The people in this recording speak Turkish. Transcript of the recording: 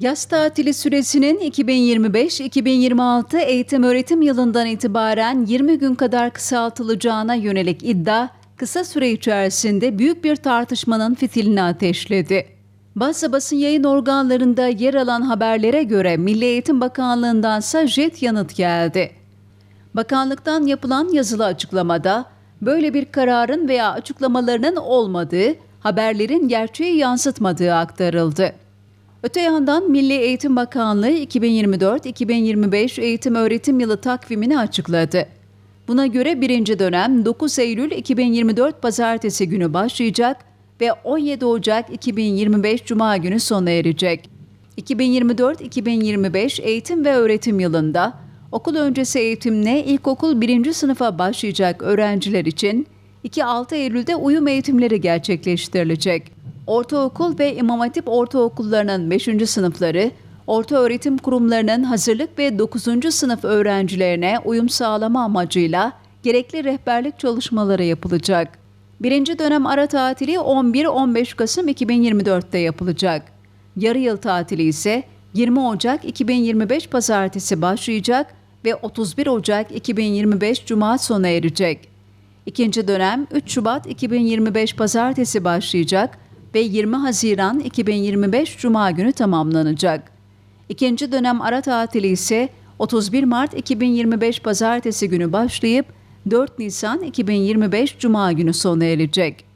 Yaz tatili süresinin 2025-2026 eğitim öğretim yılından itibaren 20 gün kadar kısaltılacağına yönelik iddia kısa süre içerisinde büyük bir tartışmanın fitilini ateşledi. Bazı basın yayın organlarında yer alan haberlere göre Milli Eğitim Bakanlığı'ndansa jet yanıt geldi. Bakanlıktan yapılan yazılı açıklamada böyle bir kararın veya açıklamalarının olmadığı, haberlerin gerçeği yansıtmadığı aktarıldı. Öte yandan Milli Eğitim Bakanlığı 2024-2025 eğitim öğretim yılı takvimini açıkladı. Buna göre birinci dönem 9 Eylül 2024 Pazartesi günü başlayacak ve 17 Ocak 2025 Cuma günü sona erecek. 2024-2025 eğitim ve öğretim yılında okul öncesi eğitimle ilkokul 1. sınıfa başlayacak öğrenciler için 2-6 Eylül'de uyum eğitimleri gerçekleştirilecek. Ortaokul ve İmam Hatip ortaokullarının 5. sınıfları, orta öğretim kurumlarının hazırlık ve 9. sınıf öğrencilerine uyum sağlama amacıyla gerekli rehberlik çalışmaları yapılacak. Birinci dönem ara tatili 11-15 Kasım 2024'te yapılacak. Yarı yıl tatili ise 20 Ocak 2025 Pazartesi başlayacak ve 31 Ocak 2025 Cuma sona erecek. İkinci dönem 3 Şubat 2025 Pazartesi başlayacak ve 20 Haziran 2025 Cuma günü tamamlanacak. İkinci dönem ara tatili ise 31 Mart 2025 Pazartesi günü başlayıp 4 Nisan 2025 Cuma günü sona erecek.